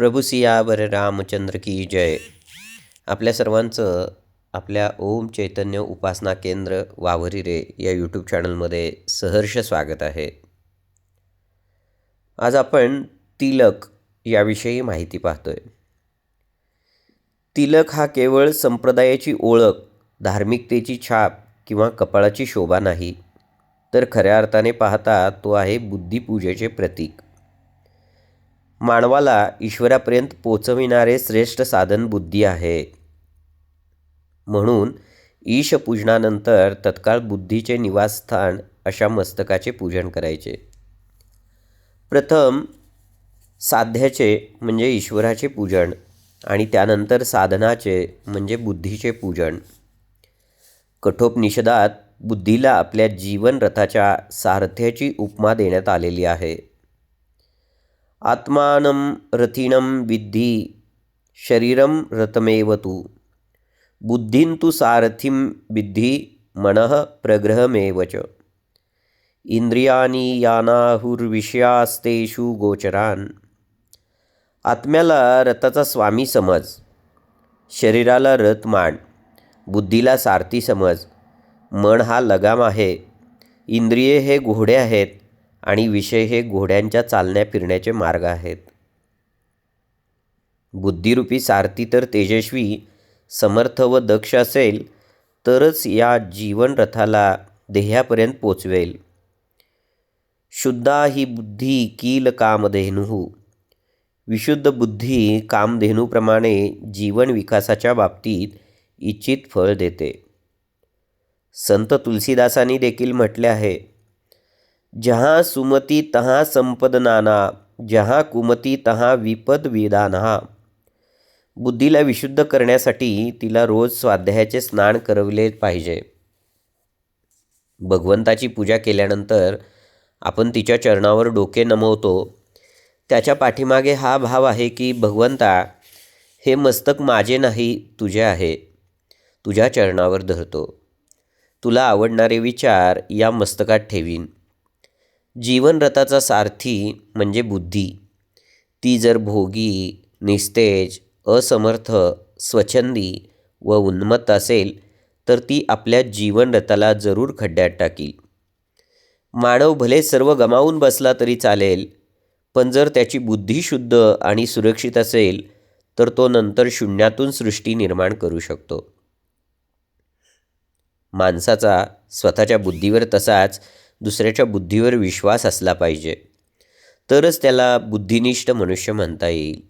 प्रभू सियावर रामचंद्र की जय. आपल्या सर्वांचं आपल्या ओम चैतन्य उपासना केंद्र वावरी रे या यूट्यूब चॅनलमध्ये सहर्ष स्वागत आहे. आज आपण तिलक याविषयी माहिती पाहतोय. तिलक हा केवळ संप्रदायाची ओळख धार्मिकतेची छाप किंवा कपाळाची शोभा नाही तर खऱ्या अर्थाने पाहता तो आहे बुद्धिपूजेचे प्रतीक. मानवाला ईश्वरापर्यंत पोचविणारे श्रेष्ठ साधन बुद्धी आहे. म्हणून ईशपूजनानंतर तत्काळ बुद्धीचे निवासस्थान अशा मस्तकाचे पूजन करायचे. प्रथम साध्याचे म्हणजे ईश्वराचे पूजन आणि त्यानंतर साधनाचे म्हणजे बुद्धीचे पूजन. कठोपनिषदात बुद्धीला आपल्या जीवनरथाच्या सारथ्याची उपमा देण्यात आलेली आहे. आत्मानं रथिनं विद्धी शरीरं रथमेव तु। बुद्धिं तु सारथिं विद्धी मनः प्रग्रहमेव च। इंद्रियानी यानाहुर्विषयास्तेषु गोचरान। आत्म्याला रथाचा स्वामी समज। शरीराला रथ मान। बुद्धीला सारथी समज। मन हा लगाम आहे। इंद्रिये हे घोडे आहेत। आणि विषय हे घोड्यांच्या चालण्या फिरण्याचे मार्ग आहेत. बुद्धिरूपी सारथी तर तेजस्वी समर्थ व दक्ष असेल तरच या जीवनरथाला देह्यापर्यंत पोचवेल. शुद्धा ही बुद्धी कील कामधेनू. विशुद्ध बुद्धी कामधेनूप्रमाणे जीवन विकासाच्या बाबतीत इच्छित फळ देते. संत तुलसीदासांनी देखील म्हटले आहे जहाँ सुमती तहाँ संपद नाना जहाँ कुमती तहा विपद विदाना। बुद्धीला विशुद्ध करण्यासाठी तिला रोज स्वाध्यायाचे स्नान करवले पाहिजे. भगवंताची पूजा केल्यानंतर आपण तिच्या चरणावर डोके नमवतो. त्याच्या पाठीमागे हा भाव आहे की भगवंता हे मस्तक माझे नाही तुझे आहे. तुझ्या चरणावर धरतो. तुला आवडणारे विचार या मस्तकात ठेवीन. जीवनरथाचा सारथी म्हणजे बुद्धी. ती जर भोगी निस्तेज असमर्थ स्वच्छंदी व उन्मत्त असेल तर ती आपल्या जीवनरथाला जरूर खड्ड्यात टाकील. मानव भले सर्व गमावून बसला तरी चालेल पण जर त्याची बुद्धी शुद्ध आणि सुरक्षित असेल तर तो नंतर शून्यातून सृष्टी निर्माण करू शकतो. माणसाचा स्वतःच्या बुद्धीवर तसाच दुसऱ्याच्या बुद्धीवर विश्वास असला पाहिजे. तरच त्याला बुद्धिनिष्ठ मनुष्य म्हणता येईल.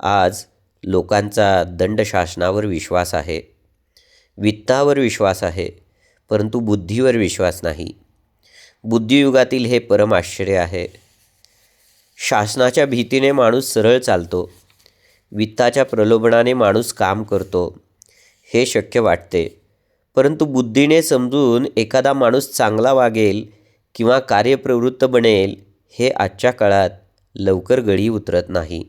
आज लोकांचा दंडशासनावर विश्वास आहे. वित्तावर विश्वास आहे परंतु बुद्धीवर विश्वास नाही. बुद्धियुगातील हे परम आश्चर्य आहे. शासनाच्या भीतीने माणूस सरळ चालतो. वित्ताच्या प्रलोभनाने माणूस काम करतो. हे शक्य वाटते. परंतु बुद्धीने समजून एखादा माणूस चांगला वागेल किंवा कार्यप्रवृत्त बनेल हे आजच्या काळात लवकर गळी उतरत नाही.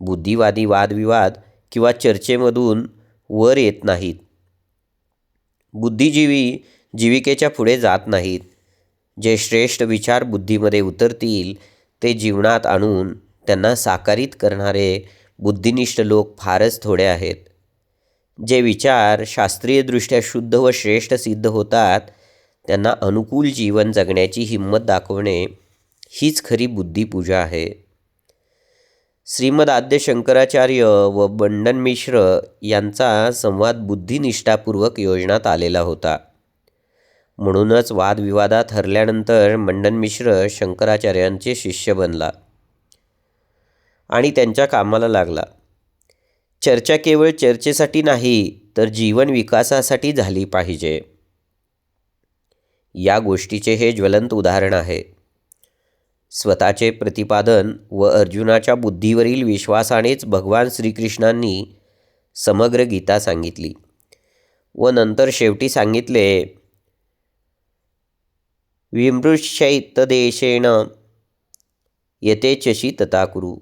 बुद्धिवादी वादविवाद किंवा चर्चेमधून वर येत नाहीत. बुद्धिजीवी जीविकेच्या पुढे जात नाहीत. जे श्रेष्ठ विचार बुद्धीमध्ये उतरतील ते जीवनात आणून त्यांना साकारित करणारे बुद्धिनिष्ठ लोक फारच थोडे आहेत. जे विचार शास्त्रीयदृष्ट्या शुद्ध व श्रेष्ठ सिद्ध होतात त्यांना अनुकूल जीवन जगण्याची हिंमत दाखवणे हीच खरी बुद्धिपूजा आहे. श्रीमद आद्य शंकराचार्य व बंडन मिश्र यांचा संवाद बुद्धिनिष्ठापूर्वक योजनात आलेला होता. म्हणूनच वादविवादात हरल्यानंतर मंडन मिश्र शंकराचार्यांचे शिष्य बनला आणि त्यांच्या कामाला लागला. चर्चा केवळ चर्चेसाठी नाही तर जीवन विकासासाठी झाली पाहिजे. या गोष्टीचे हे ज्वलंत उदाहरण आहे. स्वतःचे प्रतिपादन व अर्जुनाच्या बुद्धीवरील विश्वासानेच भगवान श्रीकृष्णांनी समग्र गीता सांगितली व नंतर शेवटी सांगितले विमृशैतदेशेण येते चशी तथा कुरु.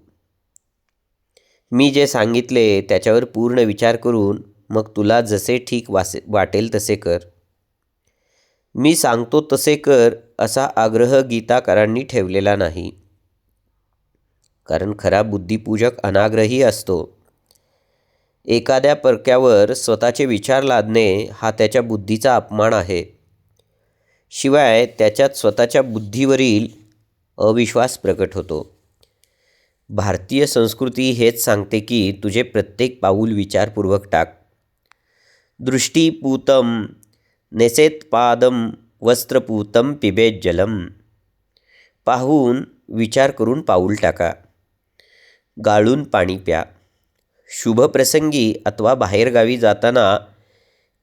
मी जे सांगितले त्याच्यावर पूर्ण विचार करून मग तुला जसे ठीक वासे वाटेल तसे कर. मी सांगतो तसे कर असा आग्रह गीताकारांनी ठेवलेला नाही. कारण खरा बुद्धिपूजक अनाग्रही असतो. एखाद्या परक्यावर स्वतःचे विचार लादणे हा त्याच्या बुद्धीचा अपमान आहे. शिवाय त्याच्यात स्वतःच्या बुद्धीवरील अविश्वास प्रकट होतो. भारतीय संस्कृती हेच सांगते की तुझे प्रत्येक पाऊल विचारपूर्वक टाक. दृष्टीपूतम नेसेत्पादम वस्त्रपूतम पिबेत जलम. पाहून विचार करून पाऊल टाका. गाळून पाणी प्या. शुभप्रसंगी अथवा बाहेरगावी जाताना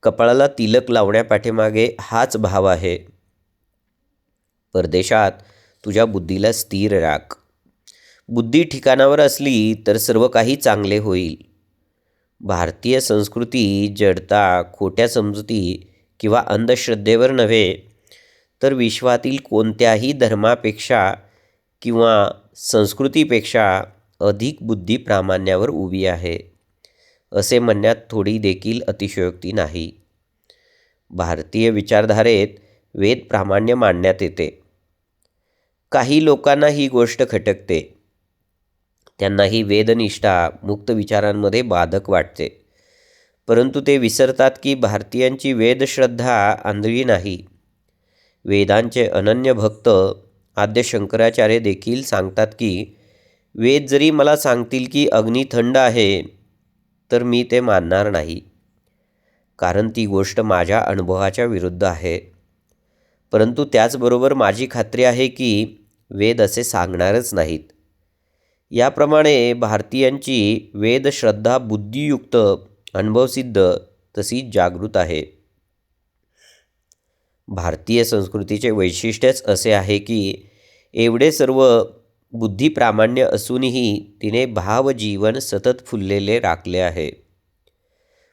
कपाळाला तिलक लावण्यापाठीमागे हाच भाव आहे. परदेशात तुझ्या बुद्धीला स्थिर राख. बुद्धी ठिकाणावर असली तर सर्व काही चांगले होईल. भारतीय संस्कृती जडता खोट्या समजुती किंवा अंधश्रद्धेवर नव्हे तर विश्वातील कोणत्याही धर्मापेक्षा किंवा संस्कृतीपेक्षा अधिक बुद्धी प्रामाण्यावर उभी आहे असे म्हणण्यात थोडी देखील अतिशयोक्ती नाही. भारतीय विचारधारेत वेद प्रामाण्य मांडण्यात येते. काही लोकांना ही गोष्ट खटकते. त्यांना ही वेदनिष्ठा मुक्त विचारांमध्ये बाधक वाटते. परंतु ते विसरतात की भारतीयांची वेदश्रद्धा आंधळी नाही. वेदांचे अनन्य भक्त आद्य शंकराचार्य देखील सांगतात की वेद जरी मला सांगतील की अग्नी थंड आहे तर मी ते मानणार नाही. कारण ती गोष्ट माझ्या अनुभवाच्या विरुद्ध आहे. परंतु त्याचबरोबर माझी खात्री आहे की वेद असे सांगणारच नाहीत. याप्रमाणे भारतीयांची वेदश्रद्धा बुद्धियुक्त अनुभवसिद्ध तशी जागृत आहे. भारतीय संस्कृतीचे वैशिष्ट्यच असे आहे की एवढे सर्व बुद्धिप्रामाण्य असूनही तिने भावजीवन सतत फुललेले राखले आहे.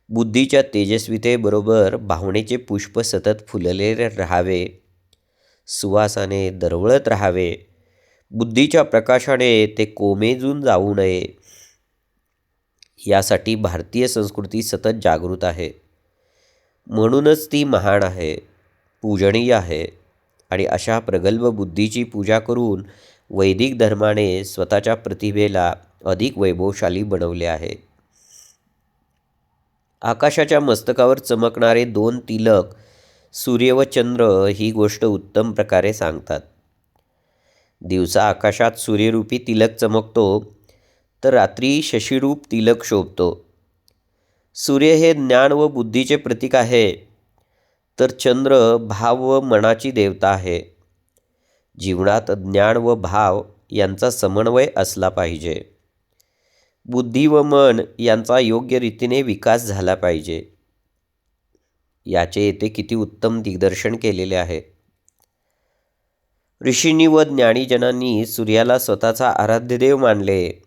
बुद्धीच्या तेजस्वितेबरोबर भावनेचे पुष्प सतत फुललेले राहावे. सुवासाने दरवळत राहावे. बुद्धीच्या प्रकाशाने ते कोमेजून जाऊ नये. यासाठी भारतीय संस्कृती सतत जागृत आहे. म्हणूनच ती महान आहे पूजनीय आहे आणि अशा प्रगल्भ बुद्धीची पूजा करून वैदिक धर्माने स्वतःच्या प्रतिभेला अधिक वैभवशाली बनवले आहे. आकाशाच्या मस्तकावर चमकणारे दोन तिलक सूर्य व चंद्र ही गोष्ट उत्तम प्रकारे सांगतात. दिवसा आकाशात सूर्यरूपी तिलक चमकतो तर रात्री शशीरूप तिलक शोभतो. सूर्य हे ज्ञान व बुद्धीचे प्रतीक आहे तर चंद्र भाव व मनाची देवता आहे. जीवनात ज्ञान व भाव यांचा समन्वय असला पाहिजे. बुद्धी व मन यांचा योग्य रीतीने विकास झाला पाहिजे. याचे येथे किती उत्तम दिग्दर्शन केलेले आहे. ऋषींनी व ज्ञानीजनांनी सूर्याला स्वतःचा आराध्यदेव मानले.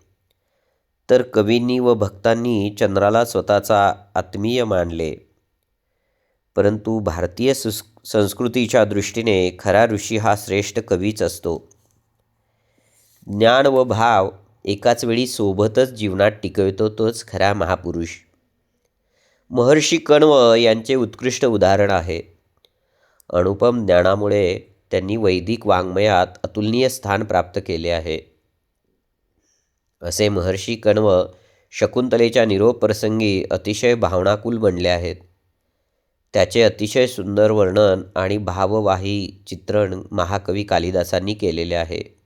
तर कवींनी व भक्तांनी चंद्राला स्वतःचा आत्मीय मानले. परंतु भारतीय सुस संस्कृतीच्या दृष्टीने खरा ऋषी हा श्रेष्ठ कवीच असतो. ज्ञान व भाव एकाच वेळी सोबतच जीवनात टिकवितो तोच खरा महापुरुष. महर्षी कण्व यांचे उत्कृष्ट उदाहरण आहे. अनुपम ज्ञानामुळे त्यांनी वैदिक वाङ्मयात अतुलनीय स्थान प्राप्त केले आहे. असे महर्षी कण्व शकुंतलेच्या निरोप प्रसंगी अतिशय भावनाकुल बनले आहेत. त्याचे अतिशय सुंदर वर्णन आणि भाववाही चित्रण महाकवी कालिदासांनी केलेले आहे.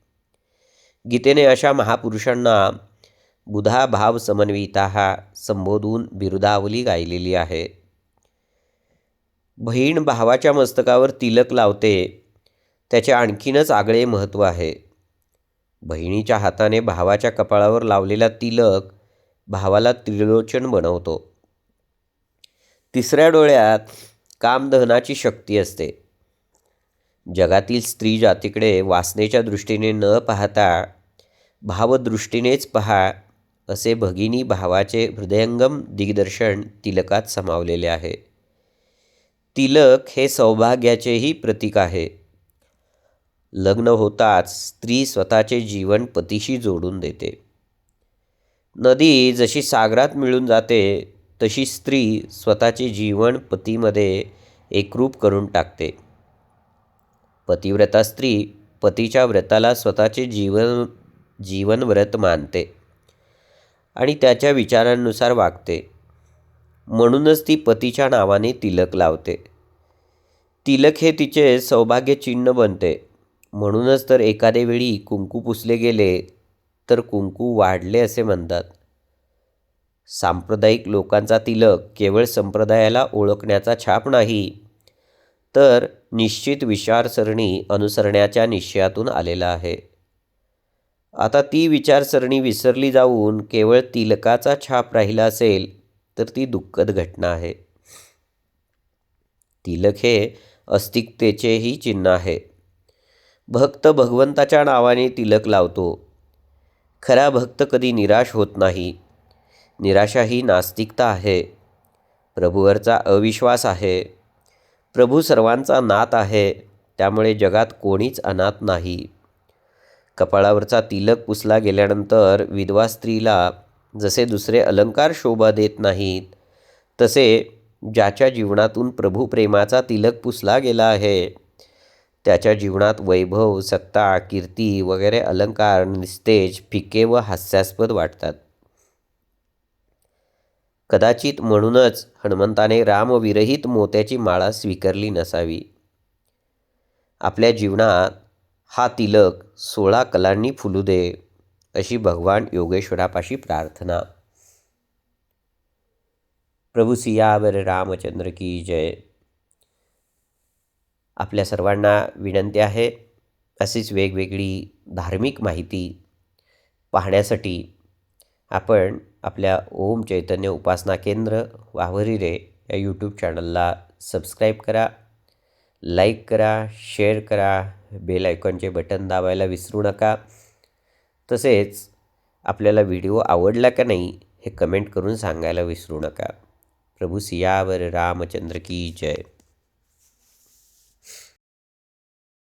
गीतेने अशा महापुरुषांना बुधा भाव समन्विता संबोधून बिरुदावली गायलेली आहे. बहीण भावाच्या मस्तकावर तिलक लावते त्याचे आणखीनच आगळे महत्त्व आहे. बहिणीच्या हाताने भावाच्या कपाळावर लावलेला तिलक भावाला त्रिलोचन बनवतो. तिसऱ्या डोळ्यात कामदहनाची शक्ती असते. जगातील स्त्री जातीकडे वासनेच्या दृष्टीने न पाहता भावदृष्टीनेच पहा असे भगिनी भावाचे हृदयंगम दिग्दर्शन तिलकात समावलेले आहे. तिलक हे सौभाग्याचेही प्रतीक आहे. लग्न होताच स्त्री स्वतःचे जीवन पतीशी जोडून देते. नदी जशी सागरात मिळून जाते तशी स्त्री स्वतःचे जीवन पतीमध्ये एकरूप करून टाकते. पतिव्रता स्त्री पतीच्या व्रताला स्वतःचे जीवन जीवन व्रत मानते आणि त्याच्या विचारांनुसार वागते. म्हणूनच ती पतीच्या नावाने तिलक लावते. तिलक हे तिचे सौभाग्यचिन्ह बनते. म्हणूनच तर एखादे वेळी कुंकू पुसले गेले तर कुंकू वाढले असे म्हणतात. सांप्रदायिक लोकांचा तिलक केवळ संप्रदायाला ओळखण्याचा छाप नाही तर निश्चित विचारसरणी अनुसरण्याच्या निश्चयातून आलेला आहे. आता ती विचारसरणी विसरली जाऊन केवळ तिलकाचा छाप राहिला असेल तर ती दुःखद घटना आहे. तिलक हे अस्तिकतेचेही चिन्ह आहे. भक्त भगवंताच्या नावाने तिलक लावतो. खरा भक्त कधी निराश होत नाही. निराशा ही नास्तिकता आहे. प्रभूवरचा अविश्वास आहे. प्रभू सर्वांचा नात आहे. त्यामुळे जगात कोणीच अनाथ नाही. कपाळावरचा तिलक पुसला गेल्यानंतर विधवा स्त्रीला जसे दुसरे अलंकार शोभा देत नाहीत तसे ज्याच्या जीवनातून प्रभू प्रेमाचा तिलक पुसला गेला आहे त्याच्या जीवनात वैभव सत्ता कीर्ती वगैरे अलंकार निस्तेज फिके व हास्यास्पद वाटतात. कदाचित म्हणूनच हनुमंताने रामविरहित मोत्याची माळा स्वीकारली नसावी. आपल्या जीवनात हा तिलक सोळा कलांनी फुलू दे अशी भगवान योगेश्वरापाशी प्रार्थना. प्रभू सियावर रामचंद्र की जय. आपल्या सर्वांना विनंती आहे अशीच वेगवेगळी धार्मिक माहिती पाहण्यासाठी आपण आपल्या ओम चैतन्य उपासना केंद्र वावरी रे या यूट्यूब चॅनलला सबस्क्राईब करा लाईक करा शेअर करा बेल आयकॉनचे बटन दाबायला विसरू नका. तसेच आपल्याला व्हिडिओ आवडला का नाही हे कमेंट करून सांगायला विसरू नका. प्रभू सियावर रामचंद्र की जय.